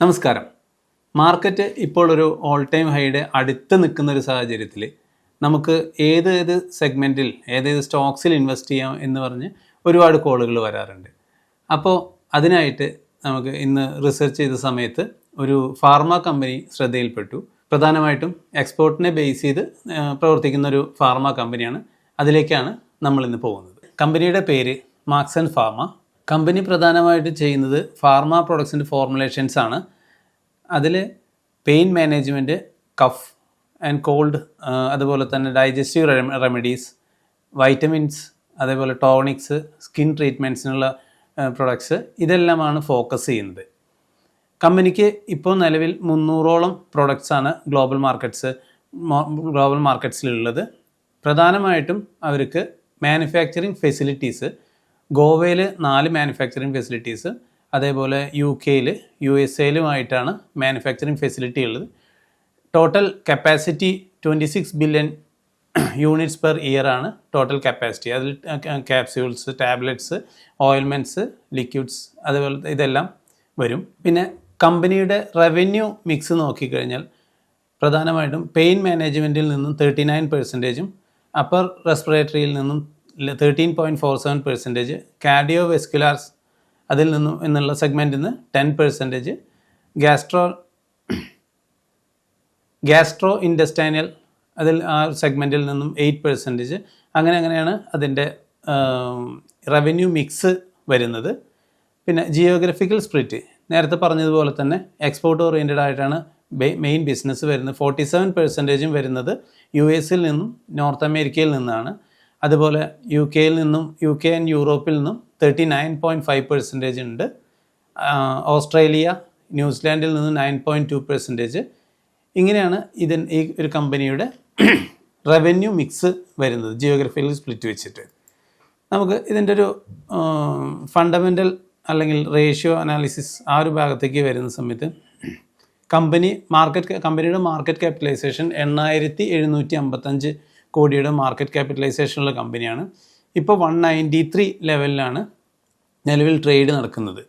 നമസ്കാരം. മാർക്കറ്റ് ഇപ്പോൾ ഒരു ഓൾ ടൈം ഹൈയുടെ അടുത്ത് നിൽക്കുന്ന ഒരു സാഹചര്യത്തിൽ നമുക്ക് ഏത് ഏത് സെഗ്മെന്റിൽ ഏതേത് സ്റ്റോക്സിൽ ഇൻവെസ്റ്റ് ചെയ്യാം എന്ന് പറഞ്ഞ് ഒരുപാട് കോളുകൾ വരാറുണ്ട്. അപ്പോൾ അതിനായിട്ട് നമുക്ക് ഇന്ന് റിസർച്ച് ചെയ്ത സമയത്ത് ഒരു ഫാർമ കമ്പനി ശ്രദ്ധയിൽപ്പെട്ടു. പ്രധാനമായിട്ടും എക്സ്പോർട്ടിനെ ബേസ് ചെയ്ത് പ്രവർത്തിക്കുന്ന ഒരു ഫാർമ കമ്പനിയാണ് അതിലേക്കാണ് നമ്മൾ ഇന്ന് പോകുന്നത്. കമ്പനിയുടെ പേര് മാക്സൻ ഫാർമ കമ്പനി പ്രധാനമായിട്ട് ചെയ്യുന്നത് ഫാർമ പ്രൊഡക്ട്സിന്റെ ഫോർമുലേഷൻസ് ആണ്. അതിൽ pain management cough and cold അതുപോലെ തന്നെ ഡൈജസ്റ്റീവ് റെമഡീസ് വൈറ്റമിൻസ് അതേപോലെ ടോണിക്സ് സ്കിൻ ട്രീറ്റ്മെന്റ്സിനുള്ള പ്രൊഡക്ട്സ് ഇതെല്ലാമാണ് ഫോക്കസ് ചെയ്യുന്നത്. കമ്പനിക്ക് ഇപ്പോൾ നിലവിൽ മുന്നൂറോളം പ്രൊഡക്ട്സാണ് ഗ്ലോബൽ മാർക്കറ്റ്സ് ഗ്ലോബൽ മാർക്കറ്റ്സിലുള്ളത് പ്രധാനമായിട്ടും അവർക്ക് മാനുഫാക്ചറിങ് ഫെസിലിറ്റീസ് ഗോവയിൽ നാല് മാനുഫാക്ചറിങ് ഫെസിലിറ്റീസ് അതേപോലെ യു കെയിൽ യു എസ് എയിലുമായിട്ടാണ് മാനുഫാക്ചറിങ് ഫെസിലിറ്റി ഉള്ളത്. Total capacity twenty six billion units per year ആണ് ടോട്ടൽ കപ്പാസിറ്റി അതിൽ ക്യാപ്സ്യൂൾസ് ടാബ്ലറ്റ്സ് ഓയിൽമെന്റ്സ് ലിക്വിഡ്സ് അതുപോലെ ഇതെല്ലാം വരും. പിന്നെ കമ്പനിയുടെ റവന്യൂ മിക്സ് നോക്കിക്കഴിഞ്ഞാൽ പ്രധാനമായിട്ടും പെയിൻ മാനേജ്മെന്റിൽ നിന്നും തേർട്ടി നയൻ പെർസെന്റേജും അപ്പർ റെസ്പിറേറ്ററിയിൽ നിന്നും thirteen point four seven percentage cardiovasculars അതിൽ നിന്നും എന്നുള്ള സെഗ്മെന്റിൽ നിന്ന് ten percentage gastro gastro intestinal അതിൽ ആ സെഗ്മെന്റിൽ നിന്നും എയ്റ്റ് പെർസെന്റേജ് അങ്ങനെ അങ്ങനെയാണ് അതിന്റെ റവന്യൂ മിക്സ് വരുന്നത്. പിന്നെ ജിയോഗ്രഫിക്കൽ സ്പ്രിറ്റ് നേരത്തെ പറഞ്ഞതുപോലെ തന്നെ എക്സ്പോർട്ട് ഓറിയന്റഡ് ആയിട്ടാണ് മെയിൻ ബിസിനസ് വരുന്നത്. ഫോർട്ടി സെവൻ പെർസെന്റേജും വരുന്നത് യു എസിൽ നിന്നും നോർത്ത് അമേരിക്കയിൽ നിന്നാണ്. അതുപോലെ യു കെയിൽ നിന്നും യു കെ ആൻഡ് യൂറോപ്പിൽ നിന്നും thirty nine point five percentage ഉണ്ട് ഓസ്ട്രേലിയ ന്യൂസിലാൻഡിൽ നിന്ന് നയൻ പോയിന്റ് ടു പെർസെന്റേജ് ഇങ്ങനെയാണ് ഇതിൻ ഈ ഒരു കമ്പനിയുടെ റവന്യൂ മിക്സ് വരുന്നത് ജിയോഗ്രഫിയിൽ സ്പ്ലിറ്റ് വെച്ചിട്ട്. നമുക്ക് ഇതിന്റെ ഒരു ഫണ്ടമെന്റൽ അല്ലെങ്കിൽ റേഷ്യോ അനാലിസിസ് ആ ഒരു ഭാഗത്തേക്ക് വരുന്ന സമയത്ത് കമ്പനി മാർക്കറ്റ് കമ്പനിയുടെ മാർക്കറ്റ് ക്യാപിറ്റലൈസേഷൻ എണ്ണായിരത്തി എഴുന്നൂറ്റി അമ്പത്തഞ്ച് കോടിയുടെ മാർക്കറ്റ് ക്യാപിറ്റലൈസേഷനുള്ള കമ്പനിയാണ് ഇപ്പോൾ വൺ നയന്റി ത്രീ ലെവലിലാണ് നിലവിൽ ട്രേഡ് നടക്കുന്നത്.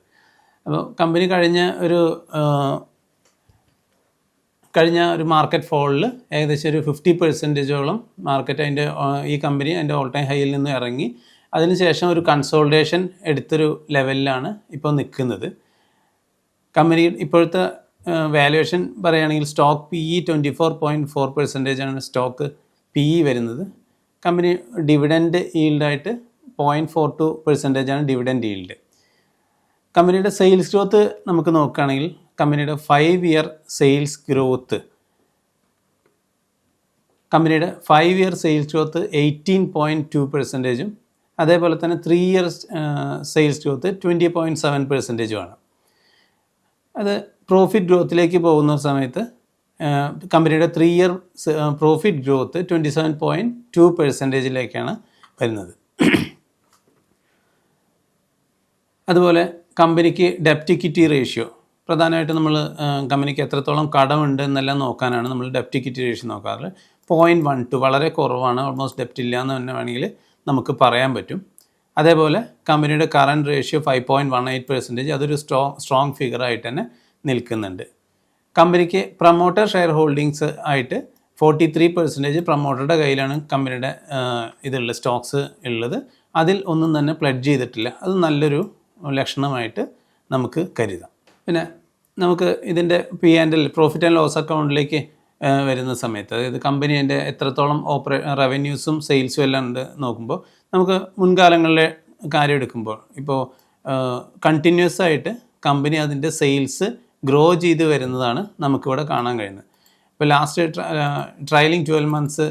അപ്പോൾ കമ്പനി കഴിഞ്ഞ ഒരു കഴിഞ്ഞ ഒരു മാർക്കറ്റ് ഫോളിൽ ഏകദേശം ഒരു ഫിഫ്റ്റി പെർസെന്റേജോളം മാർക്കറ്റ് അതിന്റെ ഈ കമ്പനി അതിന്റെ ഓൾ ടൈം ഹൈയിൽ നിന്ന് ഇറങ്ങി. അതിനുശേഷം ഒരു കൺസോൾട്ടേഷൻ എടുത്തൊരു ലെവലിലാണ് ഇപ്പോൾ നിൽക്കുന്നത്. കമ്പനി ഇപ്പോഴത്തെ വാല്യുവേഷൻ പറയുകയാണെങ്കിൽ stock P E twenty four point four percentage ആണ്. സ്റ്റോക്ക് പി ഇ വരുന്നത് കമ്പനി ഡിവിഡൻഡ് ഈൽഡായിട്ട് പോയിന്റ് ഫോർ ടു പെർസെന്റേജ് ആണ് ഡിവിഡൻഡ് ഈൽഡ് കമ്പനിയുടെ സെയിൽസ് ഗ്രോത്ത് നമുക്ക് നോക്കുകയാണെങ്കിൽ കമ്പനിയുടെ ഫൈവ് ഇയർ സെയിൽസ് ഗ്രോത്ത് കമ്പനിയുടെ five year sales growth eighteen point two പെർസെന്റേജും അതേപോലെ തന്നെ three year sales growth twenty point seven പെർസെന്റേജുമാണ് അത് പ്രോഫിറ്റ് ഗ്രോത്തിലേക്ക് പോകുന്ന സമയത്ത് കമ്പനിയുടെ three year profit growth twenty seven point two പെർസെന്റേജിലേക്കാണ് വരുന്നത്. അതുപോലെ കമ്പനിക്ക് ഡെപ്റ്റ് ഇക്വിറ്റി റേഷ്യോ പ്രധാനമായിട്ട് നമ്മൾ കമ്പനിക്ക് എത്രത്തോളം കടമുണ്ട് എന്നെല്ലാം നോക്കാനാണ് നമ്മൾ ഡെപ്റ്റ് ഇക്വിറ്റി റേഷ്യോ നോക്കാറ്. പോയിന്റ് വൺ ടു വളരെ കുറവാണ് ഓൾമോസ്റ്റ് ഡെപ്റ്റ് ഇല്ല എന്ന് തന്നെ വേണമെങ്കിൽ നമുക്ക് പറയാൻ പറ്റും. അതേപോലെ കമ്പനിയുടെ current ratio five point one eight percentage അതൊരു സ്ട്രോങ് സ്ട്രോങ് ഫിഗറായിട്ട് തന്നെ നിൽക്കുന്നുണ്ട്. കമ്പനിക്ക് പ്രൊമോട്ടർ ഷെയർ ഹോൾഡിങ്സ് ആയിട്ട് ഫോർട്ടി ത്രീ പെർസെന്റേജ് പ്രൊമോട്ടറുടെ കയ്യിലാണ് കമ്പനിയുടെ ഇതുള്ള സ്റ്റോക്സ് ഉള്ളത്. അതിൽ ഒന്നും തന്നെ പ്ലഡ്ജ് ചെയ്തിട്ടില്ല. അത് നല്ലൊരു ലക്ഷണമായിട്ട് നമുക്ക് കരുതാം. പിന്നെ നമുക്ക് ഇതിന്റെ P and L profit and loss അക്കൗണ്ടിലേക്ക് വരുന്ന സമയത്ത് അതായത് കമ്പനി അതിന്റെ എത്രത്തോളം ഓപ്പറേ റവന്യൂസും സെയിൽസും എല്ലാം ഉണ്ട് നോക്കുമ്പോൾ നമുക്ക് മുൻകാലങ്ങളിലെ കാര്യം എടുക്കുമ്പോൾ ഇപ്പോൾ കണ്ടിന്യൂസ് ആയിട്ട് കമ്പനി അതിന്റെ സെയിൽസ് ഗ്രോ ചെയ്ത് വരുന്നതാണ് നമുക്കിവിടെ കാണാൻ കഴിയുന്നത്. ഇപ്പോൾ last trailing twelve months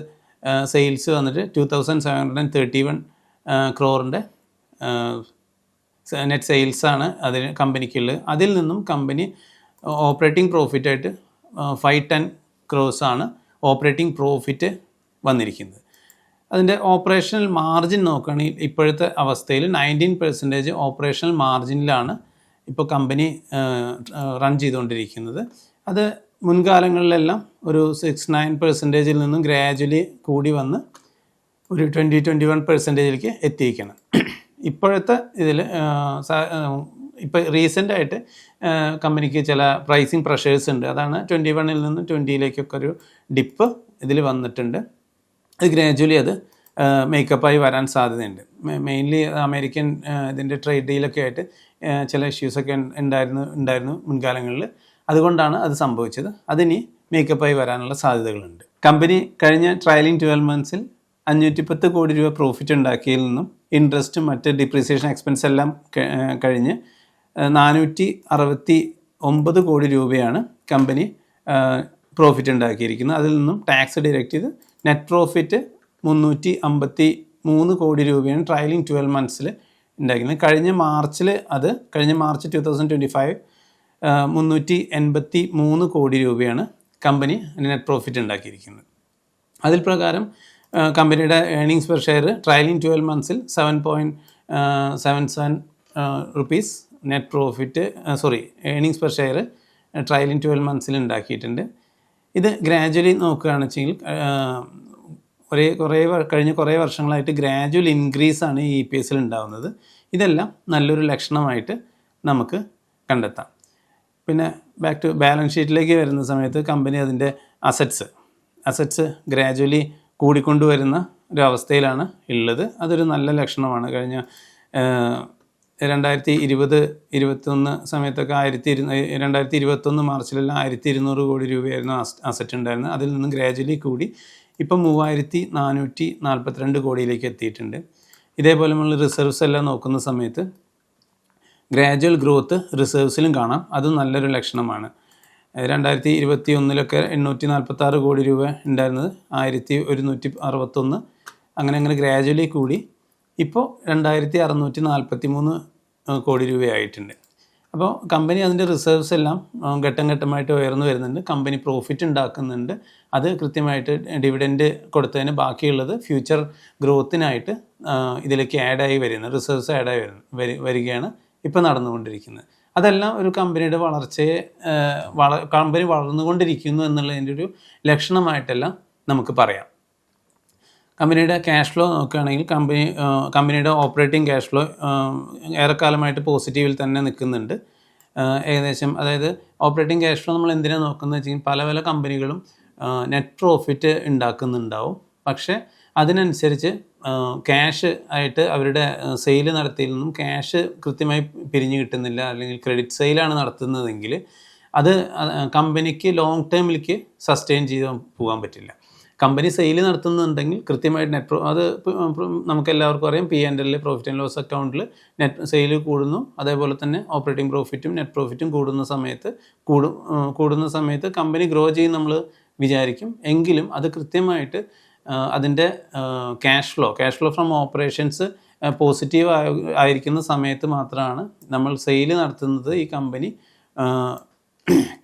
sales വന്നിട്ട് two thousand seven hundred and thirty one ക്രോറിന്റെ net സെയിൽസാണ് അതിന് കമ്പനിക്കുള്ളത്. അതിൽ നിന്നും കമ്പനി ഓപ്പറേറ്റിംഗ് പ്രോഫിറ്റായിട്ട് ഫൈവ് ടെൻ ക്രോസാണ് ഓപ്പറേറ്റിംഗ് പ്രോഫിറ്റ് വന്നിരിക്കുന്നത്. അതിന്റെ ഓപ്പറേഷണൽ മാർജിൻ നോക്കുകയാണെങ്കിൽ ഇപ്പോഴത്തെ അവസ്ഥയിൽ നയന്റീൻ പെർസെന്റേജ് ഓപ്പറേഷണൽ മാർജിനിലാണ് ഇപ്പോൾ കമ്പനി റൺ ചെയ്തുകൊണ്ടിരിക്കുന്നത്. അത് മുൻകാലങ്ങളിലെല്ലാം ഒരു സിക്സ് നയൻ പെർസെന്റേജിൽ നിന്നും ഗ്രാജുവലി കൂടി വന്ന് ഒരു ട്വന്റി ട്വന്റി വൺ പെർസെന്റേജിലേക്ക് എത്തിയിരിക്കണം ഇപ്പോഴത്തെ ഇതിൽ ഇപ്പോൾ റീസെന്റായിട്ട് കമ്പനിക്ക് ചില പ്രൈസിങ് പ്രഷേഴ്സ് ഉണ്ട്. അതാണ് ട്വന്റി വണ്ണിൽ നിന്ന് ട്വന്റിയിലേക്കൊക്കെ ഒരു ഡിപ്പ് ഇതിൽ വന്നിട്ടുണ്ട്. അത് ഗ്രാജുവലി അത് മേക്കപ്പായി വരാൻ സാധ്യതയുണ്ട്. മെയിൻലി അമേരിക്കൻ ഇതിന്റെ ട്രേഡ് ഡീലൊക്കെ ആയിട്ട് ചില ഇഷ്യൂസൊക്കെ ഉണ്ടായിരുന്നു ഉണ്ടായിരുന്നു മുൻകാലങ്ങളിൽ. അതുകൊണ്ടാണ് അത് സംഭവിച്ചത്. അതിനി മേക്കപ്പായി വരാനുള്ള സാധ്യതകളുണ്ട്. കമ്പനി കഴിഞ്ഞ ട്രയലിംഗ് ട്വൽവ് മന്ത്സിൽ അഞ്ഞൂറ്റി പത്ത് കോടി രൂപ പ്രോഫിറ്റ് ഉണ്ടാക്കിയതിൽ നിന്നും ഇൻട്രസ്റ്റും മറ്റ് ഡിപ്രീസിയേഷൻ എക്സ്പെൻസ് എല്ലാം കഴിഞ്ഞ് നാനൂറ്റി അറുപത്തി ഒമ്പത് കോടി രൂപയാണ് കമ്പനി പ്രോഫിറ്റ് ഉണ്ടാക്കിയിരിക്കുന്നത്. അതിൽ നിന്നും ടാക്സ് ഡിറക്റ്റ് ചെയ്ത് നെറ്റ് പ്രോഫിറ്റ് മുന്നൂറ്റി അമ്പത്തി മൂന്ന് കോടി രൂപയാണ് ട്രയലിംഗ് ട്വൽവ് മന്ത്സിൽ ഉണ്ടാക്കുന്നത് കഴിഞ്ഞ മാർച്ചിൽ അത് കഴിഞ്ഞ March two thousand twenty five മുന്നൂറ്റി എൺപത്തി മൂന്ന് കോടി രൂപയാണ് കമ്പനി നെറ്റ് പ്രോഫിറ്റ് ഉണ്ടാക്കിയിരിക്കുന്നത്. അതിൽ പ്രകാരം കമ്പനിയുടെ earnings per share trailing twelve മന്ത്സിൽ seven point seven seven rupees net profit sorry earnings per share trailing twelve മന്ത്സിൽ ഉണ്ടാക്കിയിട്ടുണ്ട്. ഇത് ഗ്രാജുവലി നോക്കുകയാണെന്ന് വെച്ചെങ്കിൽ ഒരേ കുറേ കഴിഞ്ഞ കുറേ വർഷങ്ങളായിട്ട് ഗ്രാജുവൽ ഇൻക്രീസ് ആണ് ഈ ഇ പി എസിൽ ഉണ്ടാകുന്നത് ഇതെല്ലാം നല്ലൊരു ലക്ഷണമായിട്ട് നമുക്ക് കണ്ടെത്താം. പിന്നെ ബാക്ക് ടു ബാലൻസ് ഷീറ്റിലേക്ക് വരുന്ന സമയത്ത് കമ്പനി അതിന്റെ അസറ്റ്സ് അസറ്റ്സ് ഗ്രാജുവലി കൂടിക്കൊണ്ടുവരുന്ന ഒരു അവസ്ഥയിലാണ് ഉള്ളത്. അതൊരു നല്ല ലക്ഷണമാണ്. കഴിഞ്ഞ രണ്ടായിരത്തി ഇരുപത് ഇരുപത്തൊന്ന് സമയത്തൊക്കെ ആയിരത്തി ഇരു രണ്ടായിരത്തി ഇരുപത്തൊന്ന് മാർച്ചിലെല്ലാം ആയിരത്തി ഇരുന്നൂറ് കോടി രൂപയായിരുന്നു അസറ്റ് ഉണ്ടായിരുന്നത്. അതിൽ നിന്നും ഗ്രാജുവലി കൂടി ഇപ്പം മൂവായിരത്തി നാനൂറ്റി നാൽപ്പത്തിരണ്ട് കോടിയിലേക്ക് എത്തിയിട്ടുണ്ട്. ഇതേപോലെ നമ്മൾ റിസർവ്സ് എല്ലാം നോക്കുന്ന സമയത്ത് ഗ്രാജുവൽ ഗ്രോത്ത് റിസർവ്സിലും കാണാം. അത് നല്ലൊരു ലക്ഷണമാണ്. രണ്ടായിരത്തി ഇരുപത്തി ഒന്നിലൊക്കെ എണ്ണൂറ്റി നാൽപ്പത്തി ആറ് കോടി രൂപ ഉണ്ടായിരുന്നത്. ആയിരത്തി ഒരുന്നൂറ്റി അറുപത്തൊന്ന് അങ്ങനെ അങ്ങനെ ഗ്രാജുവലി കൂടി. ഇപ്പോൾ രണ്ടായിരത്തി അറുന്നൂറ്റി നാൽപ്പത്തി മൂന്ന് കോടി രൂപയായിട്ടുണ്ട്. അപ്പോൾ കമ്പനി അതിന്റെ റിസർവ്സ് എല്ലാം ഘട്ടം ഘട്ടമായിട്ട് ഉയർന്നു വരുന്നുണ്ട്. കമ്പനി പ്രോഫിറ്റ് ഉണ്ടാക്കുന്നുണ്ട്. അത് കൃത്യമായിട്ട് ഡിവിഡൻഡ് കൊടുത്തതിന് ബാക്കിയുള്ളത് ഫ്യൂച്ചർ ഗ്രോത്തിനായിട്ട് ഇതിലേക്ക് ആഡായി വരുന്നത് റിസർവ്സ് ആഡായി വരുന്നു. വരി- വരികയാണ് ഇപ്പോൾ നടന്നുകൊണ്ടിരിക്കുന്നത്. അതെല്ലാം ഒരു കമ്പനിയുടെ വളർച്ചയെ വള കമ്പനി വളർന്നുകൊണ്ടിരിക്കുന്നു എന്നുള്ളതിന്റെ ഒരു ലക്ഷണമായിട്ടെല്ലാം നമുക്ക് പറയാം. കമ്പനിയുടെ ക്യാഷ് ഫ്ലോ നോക്കുകയാണെങ്കിൽ കമ്പനി കമ്പനിയുടെ ഓപ്പറേറ്റിംഗ് ക്യാഷ് ഫ്ലോ ഏറെക്കാലമായിട്ട് പോസിറ്റീവിൽ തന്നെ നിൽക്കുന്നുണ്ട്. ഏകദേശം അതായത് ഓപ്പറേറ്റിംഗ് ക്യാഷ് ഫ്ലോ നമ്മൾ എന്തിനാണ് നോക്കുന്നത് വെച്ചാൽ പല പല കമ്പനികളും നെറ്റ് പ്രോഫിറ്റ് ഉണ്ടാക്കുന്നുണ്ടാവും. പക്ഷേ അതിനനുസരിച്ച് ക്യാഷ് ആയിട്ട് അവരുടെ സെയിൽ നടത്തിയിൽ നിന്നും ക്യാഷ് കൃത്യമായി പിരിഞ്ഞു കിട്ടുന്നില്ല അല്ലെങ്കിൽ ക്രെഡിറ്റ് സെയിലാണ് നടത്തുന്നതെങ്കിൽ അത് കമ്പനിക്ക് ലോങ് ടേമിലേക്ക് സസ്റ്റെയിൻ ചെയ്ത് പോകാൻ പറ്റില്ല. കമ്പനി സെയിൽ നടത്തുന്നുണ്ടെങ്കിൽ കൃത്യമായിട്ട് നെറ്റ് പ്രോ അത് നമുക്ക് എല്ലാവർക്കും അറിയാം. പി ആൻഡ് എല്ലിൽ പ്രോഫിറ്റ് ആൻഡ് ലോസ് അക്കൗണ്ടിൽ നെറ്റ് സെയിൽ കൂടുന്നു. അതേപോലെ തന്നെ ഓപ്പറേറ്റിംഗ് പ്രോഫിറ്റും നെറ്റ് പ്രോഫിറ്റും കൂടുന്ന സമയത്ത് കൂടും കൂടുന്ന സമയത്ത് കമ്പനി ഗ്രോ ചെയ്യും നമ്മൾ വിചാരിക്കും. എങ്കിലും അത് കൃത്യമായിട്ട് അതിന്റെ cash flow cash flow from operations positive ആയിരിക്കുന്ന സമയത്ത് മാത്രമാണ് നമ്മൾ സെയിൽ നടത്തുന്നത് ഈ കമ്പനി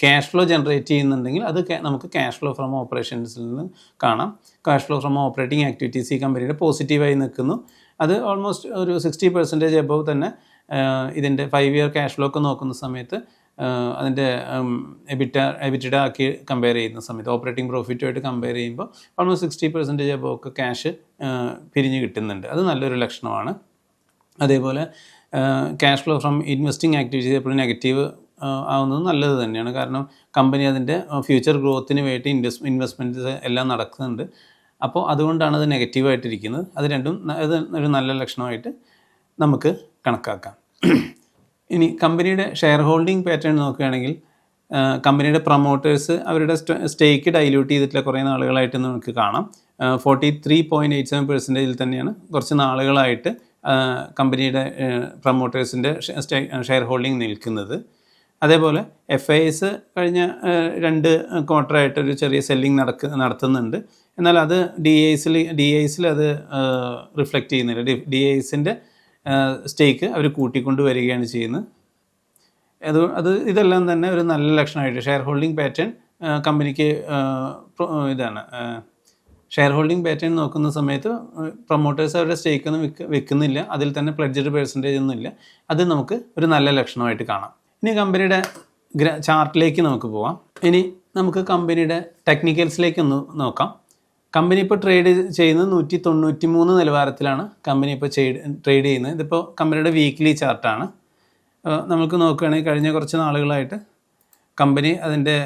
ക്യാഷ് ഫ്ലോ ജനറേറ്റ് ചെയ്യുന്നുണ്ടെങ്കിൽ അത് നമുക്ക് ക്യാഷ് ഫ്ലോ ഫ്രം ഓപ്പറേഷൻസിൽ നിന്ന് കാണാം. Cash flow from operating activities ഈ കമ്പനിയുടെ പോസിറ്റീവായി നിൽക്കുന്നു. അത് ഓൾമോസ്റ്റ് ഒരു സിക്സ്റ്റി പെർസെന്റേജ് എബവ് തന്നെ ഇതിന്റെ ഫൈവ് ഇയർ ക്യാഷ് ഫ്ലോ ഒക്കെ നോക്കുന്ന സമയത്ത് അതിന്റെ എബിറ്റ എബിറ്റഡ ആക്കി കമ്പയർ ചെയ്യുന്ന സമയത്ത് ഓപ്പറേറ്റിംഗ് പ്രോഫിറ്റുമായിട്ട് കമ്പയർ ചെയ്യുമ്പോൾ ഓൾമോസ്റ്റ് സിക്സ്റ്റി പെർസെന്റേജ് എബവ് ഒക്കെ ക്യാഷ് പിരിഞ്ഞ് കിട്ടുന്നുണ്ട്. അത് നല്ലൊരു ലക്ഷണമാണ്. അതേപോലെ cash flow from investing activities എപ്പോഴും നെഗറ്റീവ് ആവുന്നത് നല്ലത് തന്നെയാണ്. കാരണം കമ്പനി അതിന്റെ ഫ്യൂച്ചർ ഗ്രോത്തിന് വേണ്ടി ഇൻവെസ് ഇൻവെസ്റ്റ്മെന്റ്സ് എല്ലാം നടക്കുന്നുണ്ട്. അപ്പോൾ അതുകൊണ്ടാണ് അത് നെഗറ്റീവായിട്ടിരിക്കുന്നത് അത് രണ്ടും അത് ഒരു നല്ല ലക്ഷണമായിട്ട് നമുക്ക് കണക്കാക്കാം. ഇനി കമ്പനിയുടെ ഷെയർ ഹോൾഡിംഗ് പാറ്റേൺ നോക്കുകയാണെങ്കിൽ കമ്പനിയുടെ പ്രൊമോട്ടേഴ്സ് അവരുടെ സ്റ്റേക്ക് ഡൈല്യൂട്ട് ചെയ്തിട്ടുള്ള കുറേ നാളുകളായിട്ട് നമുക്ക് കാണാം. Forty three point eight seven പെർസെന്റേജിൽ തന്നെയാണ് കുറച്ച് നാളുകളായിട്ട് കമ്പനിയുടെ പ്രൊമോട്ടേഴ്സിന്റെ ഷെയർ ഹോൾഡിംഗ് നിൽക്കുന്നത്. അതേപോലെ എഫ് ഐ എസ് കഴിഞ്ഞ രണ്ട് ക്വാർട്ടറായിട്ട് ഒരു ചെറിയ സെല്ലിംഗ് നടക്ക നടത്തുന്നുണ്ട്. എന്നാൽ അത് ഡി ഐസിൽ ഡി ഐസിൽ അത് റിഫ്ലക്റ്റ് ചെയ്യുന്നില്ല. ഡി ഐസിന്റെ സ്റ്റേക്ക് അവർ കൂട്ടിക്കൊണ്ട് വരികയാണ് ചെയ്യുന്നത്. അത് അത് ഇതെല്ലാം തന്നെ ഒരു നല്ല ലക്ഷണമായിട്ട് ഷെയർ ഹോൾഡിംഗ് പാറ്റേൺ കമ്പനിക്ക് ഇതാണ് ഷെയർ ഹോൾഡിംഗ് പാറ്റേൺ നോക്കുന്ന സമയത്ത് പ്രൊമോട്ടേഴ്സ് അവരുടെ സ്റ്റേക്ക് ഒന്നും വിൽക്ക വിൽക്കുന്നില്ല അതിൽ തന്നെ പ്ലഡ്ജഡ് പേഴ്സന്റേജ് ഒന്നും ഇല്ല അത് നമുക്ക് ഒരു നല്ല ലക്ഷണമായിട്ട് കാണാം. ഇനി കമ്പനിയുടെ ചാർട്ടിലേക്ക് നമുക്ക് പോവാം. ഇനി നമുക്ക് കമ്പനിയുടെ ടെക്നിക്കൽസിലേക്ക് ഒന്ന് നോക്കാം. കമ്പനി ഇപ്പോൾ ട്രേഡ് ചെയ്യുന്നത് നൂറ്റി തൊണ്ണൂറ്റി മൂന്ന് നിലവാരത്തിലാണ് കമ്പനി ഇപ്പോൾ ട്രേഡ് ചെയ്യുന്നത്. ഇതിപ്പോൾ കമ്പനിയുടെ വീക്ക്ലി ചാർട്ടാണ് നമുക്ക് നോക്കുകയാണെങ്കിൽ കഴിഞ്ഞ കുറച്ച് നാളുകളായിട്ട് കമ്പനി അതിന്റെ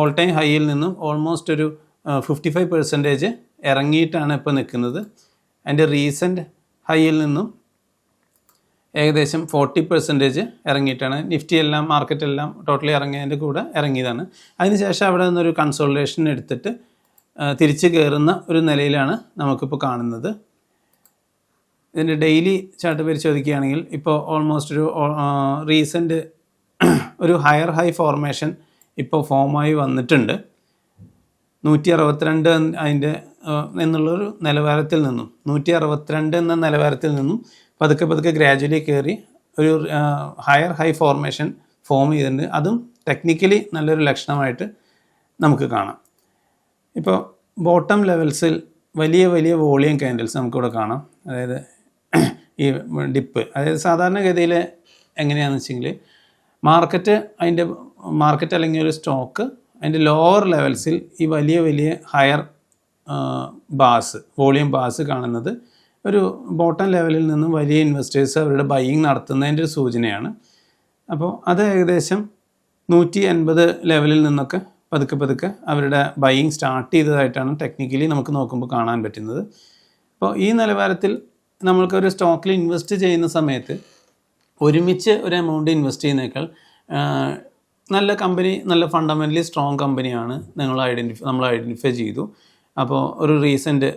ഓൾ ടൈം ഹൈയിൽ നിന്നും ഓൾമോസ്റ്റ് ഒരു ഫിഫ്റ്റി ഫൈവ് പെർസെന്റേജ് ഇറങ്ങിയിട്ടാണ് ഇപ്പോൾ നിൽക്കുന്നത്. അതിന്റെ റീസെന്റ് ഹൈയിൽ നിന്നും ഏകദേശം ഫോർട്ടി പെർസെന്റേജ് ഇറങ്ങിയിട്ടാണ്. നിഫ്റ്റി എല്ലാം മാർക്കറ്റ് എല്ലാം ടോട്ടലി ഇറങ്ങിയതിന്റെ കൂടെ ഇറങ്ങിയതാണ്. അതിനുശേഷം അവിടെ നിന്നൊരു കൺസോൾട്ടേഷൻ എടുത്തിട്ട് തിരിച്ചു കയറുന്ന ഒരു നിലയിലാണ് നമുക്കിപ്പോൾ കാണുന്നത്. ഇതിന്റെ ഡെയിലി ചാർട്ട് പരിശോധിക്കുകയാണെങ്കിൽ ഇപ്പോൾ ഓൾമോസ്റ്റ് ഒരു റീസെന്റ് ഒരു ഹയർ ഹൈ ഫോർമേഷൻ ഇപ്പോൾ ഫോമായി വന്നിട്ടുണ്ട്. നൂറ്റി അറുപത്തിരണ്ട് അതിന്റെ എന്നുള്ളൊരു നിലവാരത്തിൽ നിന്നും നൂറ്റി അറുപത്തിരണ്ട് എന്ന നിലവാരത്തിൽ നിന്നും പതുക്കെ പതുക്കെ ഗ്രാജുവലി കയറി ഒരു ഹയർ ഹൈ ഫോർമേഷൻ ഫോം ചെയ്തിട്ടുണ്ട്. അതും ടെക്നിക്കലി നല്ലൊരു ലക്ഷണമായിട്ട് നമുക്ക് കാണാം. ഇപ്പോൾ ബോട്ടം ലെവൽസിൽ വലിയ വലിയ വോളിയം ക്യാൻഡിൽസ് നമുക്കിവിടെ കാണാം. അതായത് ഈ ഡിപ്പ് അതായത് സാധാരണഗതിയിൽ എങ്ങനെയാണെന്ന് വെച്ചെങ്കിൽ മാർക്കറ്റ് അതിന്റെ മാർക്കറ്റ് അല്ലെങ്കിൽ ഒരു സ്റ്റോക്ക് അതിന്റെ ലോവർ ലെവൽസിൽ ഈ വലിയ വലിയ ഹയർ ബാസ് വോളിയം ബാസ് കാണുന്നത് ഒരു ബോട്ടം ലെവലിൽ നിന്നും വലിയ ഇൻവെസ്റ്റേഴ്സ് അവരുടെ ബൈയിങ് നടത്തുന്നതിന്റെ ഒരു സൂചനയാണ്. അപ്പോൾ അത് ഏകദേശം നൂറ്റി അൻപത് ലെവലിൽ നിന്നൊക്കെ പതുക്കെ പതുക്കെ അവരുടെ ബൈയിങ് സ്റ്റാർട്ട് ചെയ്തതായിട്ടാണ് ടെക്നിക്കലി നമുക്ക് നോക്കുമ്പോൾ കാണാൻ പറ്റുന്നത്. അപ്പോൾ ഈ നിലവാരത്തിൽ നമ്മൾക്ക് ഒരു സ്റ്റോക്കിൽ ഇൻവെസ്റ്റ് ചെയ്യുന്ന സമയത്ത് ഒരുമിച്ച് ഒരു എമൗണ്ട് ഇൻവെസ്റ്റ് ചെയ്യുന്നേക്കാൾ നല്ല കമ്പനി നല്ല ഫണ്ടമെന്റലി സ്ട്രോങ് കമ്പനിയാണ് നിങ്ങൾ ഐഡന്റിഫൈ നമ്മൾ ഐഡന്റിഫൈ ചെയ്തു. അപ്പോൾ ഒരു റീസെന്റ്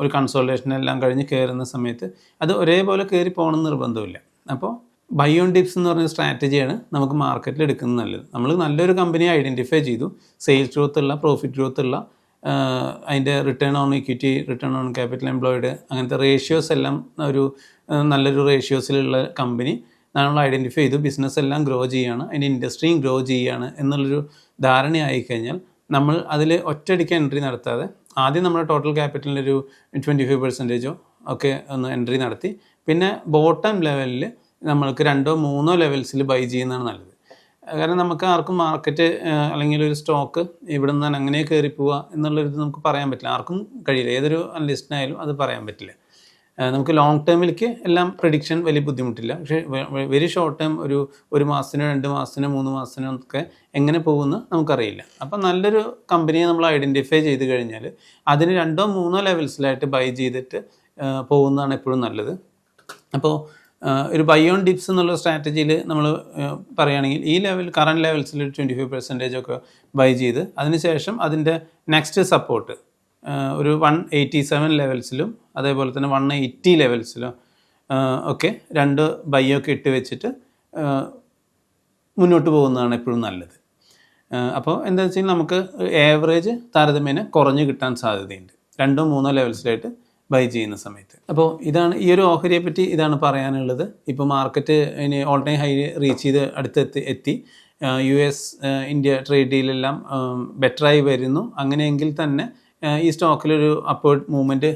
ഒരു കൺസോൾട്ടേഷൻ എല്ലാം കഴിഞ്ഞ് കയറുന്ന സമയത്ത് അത് ഒരേപോലെ കയറി പോകണം നിർബന്ധമില്ല. അപ്പോൾ ബൈ ഓൺ ടിപ്സ് എന്ന് പറഞ്ഞ സ്ട്രാറ്റജിയാണ് നമുക്ക് മാർക്കറ്റിൽ എടുക്കുന്നത് നല്ലത്. നമ്മൾ നല്ലൊരു കമ്പനിയെ ഐഡന്റിഫൈ ചെയ്തു. സെയിൽസ് ഗ്രോത്ത് ഉള്ള പ്രോഫിറ്റ് ഗ്രോത്ത് ഉള്ള അതിന്റെ return on equity return on capital employed അങ്ങനത്തെ റേഷ്യോസ് എല്ലാം ഒരു നല്ലൊരു റേഷ്യോസിലുള്ള കമ്പനി നമ്മൾ ഐഡന്റിഫൈ ചെയ്തു. ബിസിനസ് എല്ലാം ഗ്രോ ചെയ്യുകയാണ്. അതിന്റെ ഇൻഡസ്ട്രിയും ഗ്രോ ചെയ്യുകയാണ് എന്നുള്ളൊരു ധാരണയായി കഴിഞ്ഞാൽ നമ്മൾ അതിൽ ഒറ്റയടിക്ക് എൻട്രി നടത്താതെ ആദ്യം നമ്മുടെ ടോട്ടൽ ക്യാപിറ്റലിന്റെ ഒരു ട്വന്റി ഫൈവ് പെർസെന്റേജോ ഒക്കെ ഒന്ന് എൻട്രി നടത്തി. പിന്നെ ബോട്ടം ലെവലിൽ നമ്മൾക്ക് രണ്ടോ മൂന്നോ ലെവൽസിൽ ബൈ ചെയ്യുന്നതാണ് നല്ലത്. കാരണം നമുക്ക് ആർക്കും മാർക്കറ്റ് അല്ലെങ്കിൽ ഒരു സ്റ്റോക്ക് ഇവിടെ നിന്ന് അങ്ങനെ കയറി പോവുക നമുക്ക് പറയാൻ പറ്റില്ല. ആർക്കും കഴിയില്ല. ഏതൊരു അനലിസ്റ്റിനായാലും അത് പറയാൻ പറ്റില്ല. നമുക്ക് ലോങ് ടേമിലേക്ക് എല്ലാം പ്രഡിക്ഷൻ വലിയ ബുദ്ധിമുട്ടില്ല. പക്ഷേ വെരി ഷോർട്ട് ടേം ഒരു ഒരു മാസത്തിനോ രണ്ട് മാസത്തിനോ മൂന്ന് മാസത്തിനോ ഒക്കെ എങ്ങനെ പോകുമെന്ന് നമുക്കറിയില്ല. അപ്പം നല്ലൊരു കമ്പനിയെ നമ്മൾ ഐഡന്റിഫൈ ചെയ്ത് കഴിഞ്ഞാൽ അതിന് രണ്ടോ മൂന്നോ ലെവൽസിലായിട്ട് ബൈ ചെയ്തിട്ട് പോകുന്നതാണ് എപ്പോഴും നല്ലത്. അപ്പോൾ ഒരു ബൈ ഓൺ ഡിപ്സ് എന്നുള്ള സ്ട്രാറ്റജിയിൽ നമ്മൾ പറയുകയാണെങ്കിൽ ഈ ലെവൽ കറണ്ട് ലെവൽസിൽ ട്വന്റി ഫൈവ് പെർസെന്റേജ് ഒക്കെ ബൈ ചെയ്ത് അതിനുശേഷം അതിന്റെ നെക്സ്റ്റ് സപ്പോർട്ട് ഒരു വൺ എയ്റ്റി സെവൻ ലെവൽസിലും അതേപോലെ തന്നെ വൺ എയ്റ്റി ലെവൽസിലും ഒക്കെ രണ്ട് ബൈ ഒക്കെ ഇട്ട് വെച്ചിട്ട് മുന്നോട്ട് പോകുന്നതാണ് എപ്പോഴും നല്ലത്. അപ്പോൾ എന്താ വെച്ചാൽ നമുക്ക് ഏവറേജ് താരതമ്യേന കുറഞ്ഞു കിട്ടാൻ സാധ്യതയുണ്ട്. രണ്ടോ മൂന്നോ ലെവൽസിലായിട്ട് ബൈ ചെയ്യുന്ന സമയത്ത്. അപ്പോൾ ഇതാണ് ഈ ഒരു ഓഹരിയെ പറ്റി ഇതാണ് പറയാനുള്ളത്. ഇപ്പോൾ മാർക്കറ്റ് ഇനി ഓൾ ടൈം ഹൈ റീച്ച് ചെയ്ത് അടുത്തെത്തി എത്തി. യു എസ് ഇന്ത്യ ട്രേഡ് ഡീലെല്ലാം ബെറ്ററായി വരുന്നു. അങ്ങനെയെങ്കിൽ തന്നെ ഈ സ്റ്റോക്കിലൊരു അപ്പേർഡ് മൂവ്മെന്റ്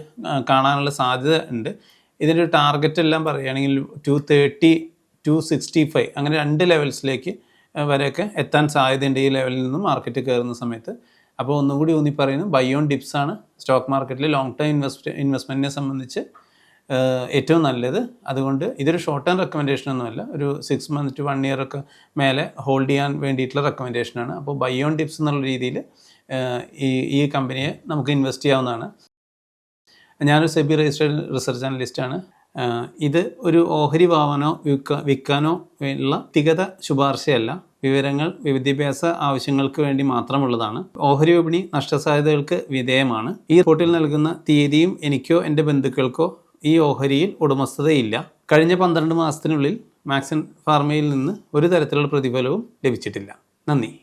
കാണാനുള്ള സാധ്യത ഉണ്ട്. ഇതിന്റെ ടാർഗറ്റ് എല്ലാം പറയുകയാണെങ്കിൽ two thirty two sixty five അങ്ങനെ രണ്ട് ലെവൽസിലേക്ക് വരെയൊക്കെ എത്താൻ സാധ്യതയുണ്ട് ഈ ലെവലിൽ നിന്ന് മാർക്കറ്റ് കയറുന്ന സമയത്ത്. അപ്പോൾ ഒന്നും കൂടി ഊന്നി പറയുന്നു ബൈ ഓൺ ഡിപ്സ് ആണ് സ്റ്റോക്ക് മാർക്കറ്റിൽ ലോങ് ടേം ഇൻവെസ്റ്റ് ഇൻവെസ്റ്റ്മെന്റിനെ സംബന്ധിച്ച് ഏറ്റവും നല്ലത്. അതുകൊണ്ട് ഇതൊരു ഷോർട്ട് ടേം റെക്കമെൻഡേഷൻ ഒന്നുമല്ല ഒരു six month to one year ഒക്കെ മേലെ ഹോൾഡ് ചെയ്യാൻ വേണ്ടിയിട്ടുള്ള റെക്കമെൻഡേഷനാണ് അപ്പോൾ ബൈ ഓൺ ഡിപ്സ് എന്നുള്ള രീതിയിൽ ഈ ഈ കമ്പനിയെ നമുക്ക് ഇൻവെസ്റ്റ് ചെയ്യാവുന്നതാണ്. ഞാനൊരു സെബി രജിസ്റ്റേഡ് റിസർച്ച് അനലിസ്റ്റാണ്. ഇത് ഒരു ഓഹരി വാങ്ങാനോ വിൽക്ക വിൽക്കാനോ ഉള്ള തികത ശുപാർശയല്ല. വിവരങ്ങൾ വിദ്യാഭ്യാസ ആവശ്യങ്ങൾക്ക് വേണ്ടി മാത്രമുള്ളതാണ്. ഓഹരി വിപണി നഷ്ടസാധ്യതകൾക്ക് വിധേയമാണ്. ഈ റിപ്പോർട്ടിൽ നൽകുന്ന തീയതിയും എനിക്കോ എന്റെ ബന്ധുക്കൾക്കോ ഈ ഓഹരിയിൽ ഉടമസ്ഥതയില്ല. കഴിഞ്ഞ പന്ത്രണ്ട് മാസത്തിനുള്ളിൽ മാക്സിൻ ഫാർമയിൽ നിന്ന് ഒരു തരത്തിലുള്ള പ്രതിഫലവും ലഭിച്ചിട്ടില്ല. നന്ദി.